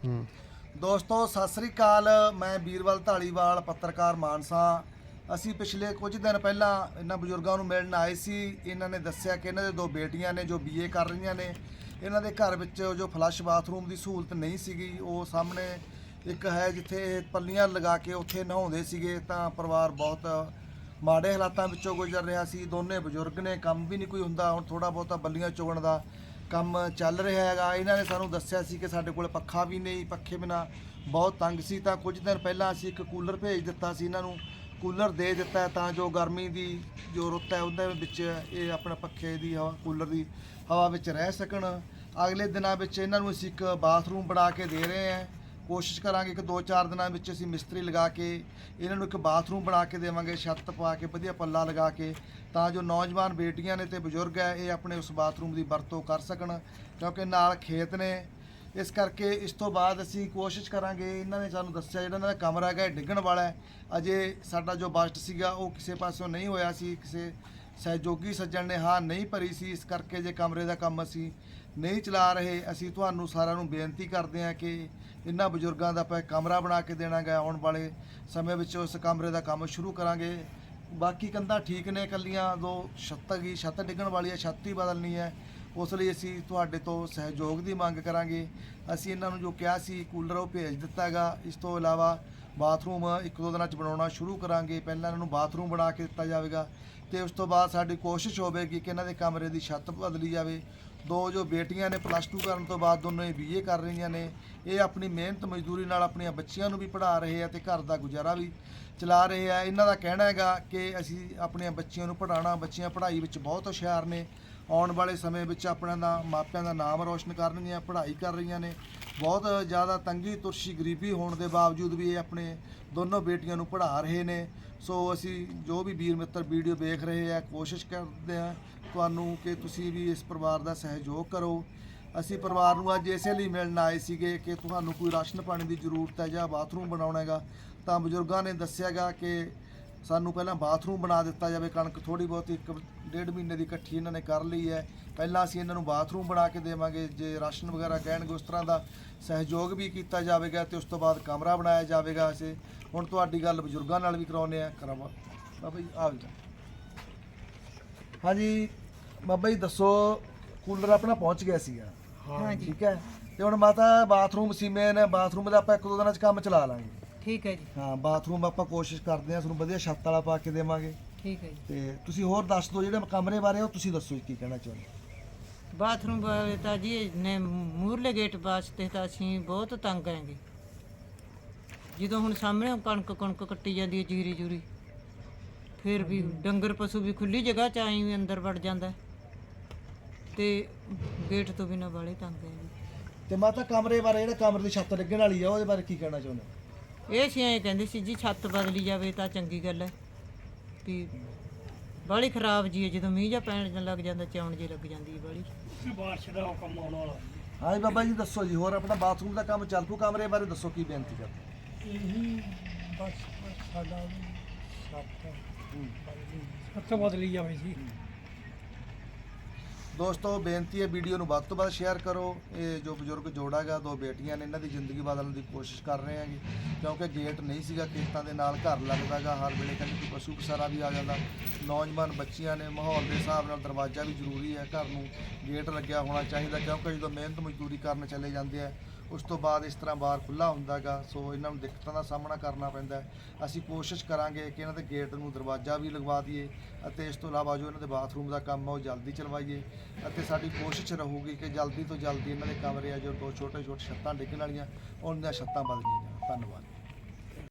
ਦੋਸਤੋ, ਸਤਿ ਸ੍ਰੀ ਅਕਾਲ। ਮੈਂ ਵੀਰਵਲ ਢਾਲੀਵਾਲ ਪੱਤਰਕਾਰ ਮਾਨਸਾ। ਅਸੀਂ ਪਿਛਲੇ ਕੁਝ ਦਿਨ ਪਹਿਲਾਂ ਇਹਨਾਂ ਬਜ਼ੁਰਗਾਂ ਨੂੰ ਮਿਲਣ ਆਏ ਸੀ। ਇਹਨਾਂ ਨੇ ਦੱਸਿਆ ਕਿ ਇਹਨਾਂ ਦੇ ਦੋ ਬੇਟੀਆਂ ਨੇ ਜੋ ਬੀਏ ਕਰ ਰਹੀਆਂ ਨੇ। ਇਹਨਾਂ ਦੇ ਘਰ ਵਿੱਚ ਜੋ ਫਲੱਸ਼ ਬਾਥਰੂਮ ਦੀ ਸਹੂਲਤ ਨਹੀਂ ਸੀਗੀ, ਉਹ ਸਾਹਮਣੇ ਇੱਕ ਹੈ ਜਿੱਥੇ ਪੱਲੀਆਂ ਲਗਾ ਕੇ ਉੱਥੇ ਨਹਾਉਂਦੇ ਸੀਗੇ। ਤਾਂ ਪਰਿਵਾਰ ਬਹੁਤ ਮਾੜੇ ਹਾਲਾਤਾਂ ਵਿੱਚੋਂ ਗੁਜ਼ਰ ਰਿਹਾ ਸੀ। ਦੋਨੇ ਬਜ਼ੁਰਗ ਨੇ, ਕੰਮ ਵੀ ਨਹੀਂ ਕੋਈ ਹੁੰਦਾ। ਹੁਣ ਥੋੜਾ ਬਹੁਤਾ ਬੱਲੀਆਂ ਚੋਣ ਦਾ ਕੰਮ ਚੱਲ ਰਿਹਾ ਹੈਗਾ। ਇਹਨਾਂ ਨੇ ਸਾਨੂੰ ਦੱਸਿਆ ਸੀ ਕਿ ਸਾਡੇ ਕੋਲ ਪੱਖਾ ਵੀ ਨਹੀਂ, ਪੱਖੇ ਬਿਨਾ ਬਹੁਤ ਤੰਗ ਸੀ। ਤਾਂ ਕੁਝ ਦਿਨ ਪਹਿਲਾਂ ਅਸੀਂ ਇੱਕ ਕੂਲਰ ਭੇਜ ਦਿੱਤਾ ਸੀ ਇਹਨਾਂ ਨੂੰ। ਕੂਲਰ ਦੇ ਦਿੱਤਾ ਤਾਂ ਜੋ ਗਰਮੀ ਦੀ ਜੋ ਰੁੱਤ ਹੈ, ਉਹਦੇ ਵਿੱਚ ਇਹ ਆਪਣਾ ਪੱਖੇ ਦੀ ਹਵਾ, ਕੂਲਰ ਦੀ ਹਵਾ ਵਿੱਚ ਰਹਿ ਸਕਣ। ਅਗਲੇ ਦਿਨਾਂ ਵਿੱਚ ਇਹਨਾਂ ਨੂੰ ਅਸੀਂ ਇੱਕ ਬਾਥਰੂਮ ਬਣਾ ਕੇ ਦੇ ਰਹੇ ਹਾਂ। ਕੋਸ਼ਿਸ਼ ਕਰਾਂਗੇ ਕਿ 2-4 ਦਿਨਾਂ ਵਿੱਚ ਅਸੀਂ ਮਿਸਤਰੀ ਲਗਾ ਕੇ, ਇਹਨਾਂ ਨੂੰ ਇੱਕ ਬਾਥਰੂਮ ਬਣਾ ਕੇ ਦੇਵਾਂਗੇ, ਛੱਤ ਪਾ ਕੇ, ਵਧੀਆ ਪੱਲਾ ਲਗਾ ਕੇ, ਤਾਂ ਜੋ ਨੌਜਵਾਨ ਬੇਟੀਆਂ ਨੇ ਤੇ ਬਜ਼ੁਰਗ ਹੈ, ਇਹ ਆਪਣੇ ਉਸ ਬਾਥਰੂਮ ਦੀ ਵਰਤੋਂ ਕਰ ਸਕਣ, ਕਿਉਂਕਿ ਨਾਲ ਖੇਤ ਨੇ। ਇਸ ਕਰਕੇ ਇਸ ਤੋਂ ਬਾਅਦ ਅਸੀਂ ਕੋਸ਼ਿਸ਼ ਕਰਾਂਗੇ, ਇਹਨਾਂ ਨੇ ਸਾਨੂੰ ਦੱਸਿਆ ਜਿਹੜਾ ਇਹਨਾਂ ਦਾ ਕਮਰਾ ਹੈਗਾ, ਇਹ ਡਿੱਗਣ ਵਾਲਾ ਹੈ। ਅਜੇ ਸਾਡਾ ਜੋ ਬਜਟ ਸੀਗਾ, ਉਹ ਕਿਸੇ ਪਾਸਿਓਂ ਨਹੀਂ ਹੋਇਆ ਸੀ, ਕਿਸੇ ਸਹਿਯੋਗੀ ਸੱਜਣ ਨੇ ਹਾਂ ਨਹੀਂ ਭਰੀ ਸੀ, ਇਸ ਕਰਕੇ ਜੇ ਕਮਰੇ ਦਾ ਕੰਮ ਅਸੀਂ ਨਹੀਂ ਚਲਾ ਰਹੇ, ਅਸੀਂ ਤੁਹਾਨੂੰ ਸਾਰਿਆਂ ਨੂੰ ਬੇਨਤੀ ਕਰਦੇ ਹਾਂ ਕਿ ਇਹਨਾਂ ਬਜ਼ੁਰਗਾਂ ਦਾ ਆਪਾਂ ਕਮਰਾ ਬਣਾ ਕੇ ਦੇਣਾ ਗਾ ਆਉਣ ਵਾਲੇ ਸਮੇਂ ਵਿੱਚ ਉਸ ਕਮਰੇ ਦਾ ਕੰਮ ਸ਼ੁਰੂ ਕਰਾਂਗੇ। ਬਾਕੀ ਕੰਧਾਂ ਠੀਕ ਨੇ ਕੱਲੀਆਂ ਦੋ ਛੱਤ ਗਈ ਛੱਤ ਡਿੱਗਣ ਵਾਲੀ ਹੈ, ਛੱਤ ਹੀ ਬਦਲਣੀ ਹੈ। ਉਸ ਲਈ ਅਸੀਂ ਤੁਹਾਡੇ ਤੋਂ ਸਹਿਯੋਗ ਦੀ ਮੰਗ ਕਰਾਂਗੇ। ਅਸੀਂ ਇਹਨਾਂ ਨੂੰ ਜੋ ਕਿਹਾ ਸੀ, ਕੂਲਰ ਉਹ ਭੇਜ ਦਿੱਤਾ ਹੈਗਾ ਇਸ ਤੋਂ ਇਲਾਵਾ ਬਾਥਰੂਮ ਇੱਕ ਦੋ ਦਿਨਾਂ ਚ ਬਣਾਉਣਾ ਸ਼ੁਰੂ ਕਰਾਂਗੇ। ਪਹਿਲਾਂ ਇਹਨਾਂ ਨੂੰ ਬਾਥਰੂਮ ਬਣਾ ਕੇ ਦਿੱਤਾ ਜਾਵੇਗਾ ਤੇ ਉਸ ਤੋਂ ਬਾਅਦ ਸਾਡੀ ਕੋਸ਼ਿਸ਼ ਹੋਵੇਗੀ ਕਿ ਇਹਨਾਂ ਦੇ ਕਮਰੇ ਦੀ ਛੱਤ ਬਦਲੀ ਜਾਵੇ। ਦੋ ਜੋ ਬੇਟੀਆਂ ਨੇ ਪਲੱਸ 2 ਕਰਨ ਤੋਂ ਬਾਅਦ ਦੋਨੋਂ ਹੀ ਬੀਏ ਕਰ ਰਹੀਆਂ ਨੇ, ਇਹ ਆਪਣੀ ਮਿਹਨਤ ਮਜ਼ਦੂਰੀ ਨਾਲ ਆਪਣੀਆਂ ਬੱਚੀਆਂ ਨੂੰ ਵੀ ਪੜ੍ਹਾ ਰਹੇ ਆ ਤੇ ਘਰ ਦਾ ਗੁਜ਼ਾਰਾ ਵੀ ਚਲਾ ਰਹੇ ਆ। ਇਹਨਾਂ ਦਾ ਕਹਿਣਾ ਹੈਗਾ ਕਿ ਅਸੀਂ ਆਪਣੀਆਂ ਬੱਚੀਆਂ ਨੂੰ ਪੜ੍ਹਾਉਣਾ, ਬੱਚੀਆਂ ਪੜ੍ਹਾਈ ਵਿੱਚ ਬਹੁਤ ਹੁਸ਼ਿਆਰ ਨੇ। ਆਉਣ ਵਾਲੇ ਸਮੇਂ ਵਿੱਚ ਆਪਣਾ ਦਾ ਮਾਪਿਆਂ ਦਾ ਨਾਮ ਰੋਸ਼ਨ ਕਰਨਗੀਆਂ, ਪੜ੍ਹਾਈ ਕਰ ਰਹੀਆਂ ਨੇ। ਬਹੁਤ ਜ਼ਿਆਦਾ ਤੰਗੀ ਤੁਰਸ਼ੀ ਗਰੀਬੀ ਹੋਣ ਦੇ ਬਾਵਜੂਦ ਵੀ ਇਹ ਆਪਣੇ ਦੋਨੋਂ ਬੇਟੀਆਂ ਨੂੰ ਪੜ੍ਹਾ ਰਹੇ ਨੇ। ਸੋ ਅਸੀਂ ਜੋ ਵੀ ਵੀਰ ਮਿੱਤਰ ਵੀਡੀਓ ਵੇਖ ਰਹੇ ਆ, ਕੋਸ਼ਿਸ਼ ਕਰਦੇ ਆ ਤੁਹਾਨੂੰ ਕਿ ਤੁਸੀਂ ਵੀ ਇਸ ਪਰਿਵਾਰ ਦਾ ਸਹਿਯੋਗ ਕਰੋ। ਅਸੀਂ ਪਰਿਵਾਰ ਨੂੰ ਅੱਜ ਇਸੇ ਲਈ ਮਿਲਣ ਆਏ ਸੀਗੇ ਕਿ ਤੁਹਾਨੂੰ ਕੋਈ ਰਾਸ਼ਨ ਪਾਣੀ ਦੀ ਜ਼ਰੂਰਤ ਹੈ ਜਾਂ ਬਾਥਰੂਮ ਬਣਾਉਣਾ ਹੈਗਾ, ਤਾਂ ਬਜ਼ੁਰਗਾਂ ਨੇ ਦੱਸਿਆਗਾ ਕਿ ਸਾਨੂੰ ਪਹਿਲਾਂ ਬਾਥਰੂਮ ਬਣਾ ਦਿੱਤਾ ਜਾਵੇ। ਕਣਕ ਥੋੜੀ ਬਹੁਤੀ ਇੱਕ ਡੇਢ ਮਹੀਨੇ ਦੀ ਇਕੱਠੀ ਇਹਨਾਂ ਨੇ ਕਰ ਲਈ ਹੈ। ਪਹਿਲਾਂ ਅਸੀਂ ਇਹਨਾਂ ਨੂੰ ਬਾਥਰੂਮ ਬਣਾ ਕੇ ਦੇਵਾਂਗੇ। ਜੇ ਰਾਸ਼ਨ ਵਗੈਰਾ ਕਹਿਣਗੇ, ਉਸ ਤਰ੍ਹਾਂ ਦਾ ਸਹਿਯੋਗ ਵੀ ਕੀਤਾ ਜਾਵੇਗਾ ਤੇ ਉਸ ਤੋਂ ਬਾਅਦ ਕਮਰਾ ਬਣਾਇਆ ਜਾਵੇਗਾ ਅਸੀਂ। ਹੁਣ ਤੁਹਾਡੀ ਗੱਲ ਬਜ਼ੁਰਗਾਂ ਨਾਲ ਵੀ ਕਰਾਉਨੇ ਆ ਕਰਾਵਾ। ਬਾਬਾ ਜੀ, ਆ ਜਾ। ਹਾਂਜੀ, ਬਾਬਾ ਜੀ, ਦੱਸੋ ਕੂਲਰ ਆਪਣਾ ਪਹੁੰਚ ਗਿਆ ਸੀਗਾ। ਹਾਂ ਜੀ ਠੀਕ ਹੈ? ਤੇ ਹੁਣ ਮਾਤਾ ਬਾਥਰੂਮ ਸੀਮੇਨ ਬਾਥਰੂਮ ਦਾ ਆਪਾਂ ਇੱਕ ਦੋ ਦਿਨਾਂ ਚ ਕੰਮ ਚਲਾ ਲਾਂਗੇ। ਠੀਕ ਹੈ ਜੀ। ਹਾਂ ਬਾਥਰੂਮ ਆਪਾਂ ਕੋਸ਼ਿਸ਼ ਕਰਦੇ ਹਾਂ ਤੁਹਾਨੂੰ ਵਧੀਆ ਛੱਤ ਵਾਲਾ ਪਾ ਕੇ ਦੇਵਾਂਗੇ। ਠੀਕ ਹੈ ਜੀ। ਤੇ ਤੁਸੀਂ ਹੋਰ ਦੱਸ ਦਿਓ ਜਿਹੜੇ ਕਮਰੇ ਬਾਰੇ ਉਹ ਤੁਸੀਂ ਦੱਸੋ ਜੀ ਕੀ ਕਹਿਣਾ ਚਾਹੁੰਦੇ ਬਾਥਰੂਮ ਬਾਰੇ ਤਾਂ ਜੀ ਨੇ ਮੂਰਲੇ ਗੇਟ ਵਾਸਤੇ ਤਾਂ ਅਸੀਂ ਬਹੁਤ ਤੰਗ ਆਂਗੇ ਜਦੋਂ ਹੁਣ ਸਾਹਮਣੇ ਕਣਕ ਕਣਕ ਕੱਟੀ ਜਾਂਦੀ ਹੈ ਜੀਰੀ ਜੂਰੀ ਫਿਰ ਵੀ ਡੰਗਰ ਪਸ਼ੂ ਵੀ ਖੁੱਲੀ ਜਗ੍ਹਾ ਚ ਆਈ ਵੀ ਅੰਦਰ ਵੜ ਜਾਂਦਾ ਹੈ। ਤੇ ਗੇਟ ਤੋਂ ਬਿਨਾਂ ਵਾਲੇ ਤੰਗ ਹੈ ਜੀ। ਤੇ ਮਾਤਾ ਕਮਰੇ ਬਾਰੇ ਜਿਹੜਾ ਕਮਰੇ ਦੀ ਛੱਤ ਲੱਗਣ ਵਾਲੀ ਆ ਉਹਦੇ ਬਾਰੇ ਕੀ ਕਹਿਣਾ ਚਾਹੁੰਦੇ ਇਹ ਸੀ ਐਂ ਕਹਿੰਦੇ ਸੀ ਜੀ ਛੱਤ ਬਦਲੀ ਜਾਵੇ ਤਾਂ ਚੰਗੀ ਗੱਲ ਹੈ। ਵੀ ਬਾਲੀ ਖਰਾਬ ਜੀ ਹੈ ਜਦੋਂ ਮੀਂਹ ਜਾਂ ਪੈਣ ਲੱਗ ਜਾਂਦਾ ਚੌਣ ਜੀ ਲੱਗ ਜਾਂਦੀ ਹੈ ਬਾਲੀ। ਹਾਂਜੀ ਬਾਬਾ ਜੀ ਦੱਸੋ ਜੀ ਹੋਰ ਆਪਣਾ ਬਾਥਰੂਮ ਦਾ ਕੰਮ ਚੱਲ ਪੂ ਕਮਰੇ ਬਾਰੇ ਦੱਸੋ ਕੀ ਬੇਨਤੀ ਕਰਦੇ? ਇਹੀ ਬਸ ਸਾਡਾ ਵੀ ਸੱਤ ਸੱਤ ਬਦਲੀ ਜਾਵੇ ਜੀ। ਦੋਸਤੋ, ਬੇਨਤੀ ਹੈ ਵੀਡੀਓ ਨੂੰ ਵੱਧ ਤੋਂ ਵੱਧ ਸ਼ੇਅਰ ਕਰੋ। ਇਹ ਜੋ ਬਜ਼ੁਰਗ ਜੋੜਾ ਹੈਗਾ ਦੋ ਬੇਟੀਆਂ ਨੇ, ਇਹਨਾਂ ਦੀ ਜ਼ਿੰਦਗੀ ਬਦਲਣ ਦੀ ਕੋਸ਼ਿਸ਼ ਕਰ ਰਹੇ ਹੈਗੇ। ਕਿਉਂਕਿ ਗੇਟ ਨਹੀਂ ਸੀਗਾ ਖੇਤਾਂ ਦੇ ਨਾਲ, ਘਰ ਲੱਗਦਾਗਾ, ਹਰ ਵੇਲੇ ਕਹਿੰਦੇ ਕਿ ਪਸ਼ੂ ਕਸਾਰਾ ਵੀ ਆ ਜਾਂਦਾ। ਨੌਜਵਾਨ ਬੱਚੀਆਂ ਨੇ, ਮਾਹੌਲ ਦੇ ਹਿਸਾਬ ਨਾਲ ਦਰਵਾਜ਼ਾ ਵੀ ਜ਼ਰੂਰੀ ਹੈ, ਘਰ ਨੂੰ ਗੇਟ ਲੱਗਿਆ ਹੋਣਾ ਚਾਹੀਦਾ, ਕਿਉਂਕਿ ਜਦੋਂ ਮਿਹਨਤ ਮਜ਼ਦੂਰੀ ਕਰਨ ਚਲੇ ਜਾਂਦੇ ਆ ਉਸ ਤੋਂ ਬਾਅਦ ਇਸ ਤਰ੍ਹਾਂ ਬਾਹਰ ਖੁੱਲਾ ਹੁੰਦਾਗਾ ਸੋ ਇਹਨਾਂ ਨੂੰ ਦਿੱਕਤਾਂ ਦਾ ਸਾਹਮਣਾ ਕਰਨਾ ਪੈਂਦਾ ਹੈ। ਅਸੀਂ ਕੋਸ਼ਿਸ਼ ਕਰਾਂਗੇ ਕਿ ਇਹਨਾਂ ਦੇ ਗੇਟ ਨੂੰ ਦਰਵਾਜ਼ਾ ਵੀ ਲਗਵਾ ਦਈਏ ਅਤੇ ਇਸ ਤੋਂ ਇਲਾਵਾ ਜੋ ਇਹਨਾਂ ਦੇ ਬਾਥਰੂਮ ਦਾ ਕੰਮ ਆ, ਉਹ ਜਲਦੀ ਚਲਵਾਈਏ ਅਤੇ ਸਾਡੀ ਕੋਸ਼ਿਸ਼ ਰਹੂਗੀ ਕਿ ਜਲਦੀ ਤੋਂ ਜਲਦੀ ਇਹਨਾਂ ਦੇ ਕਮਰੇ ਆ ਜੋ ਦੋ ਛੋਟੇ ਛੋਟੇ ਛੱਤਾਂ ਡਿੱਗਣ ਵਾਲੀਆਂ, ਉਹਨਾਂ ਦੀਆਂ ਛੱਤਾਂ ਬਦਲੀਆਂ ਜਾਣ ਧੰਨਵਾਦ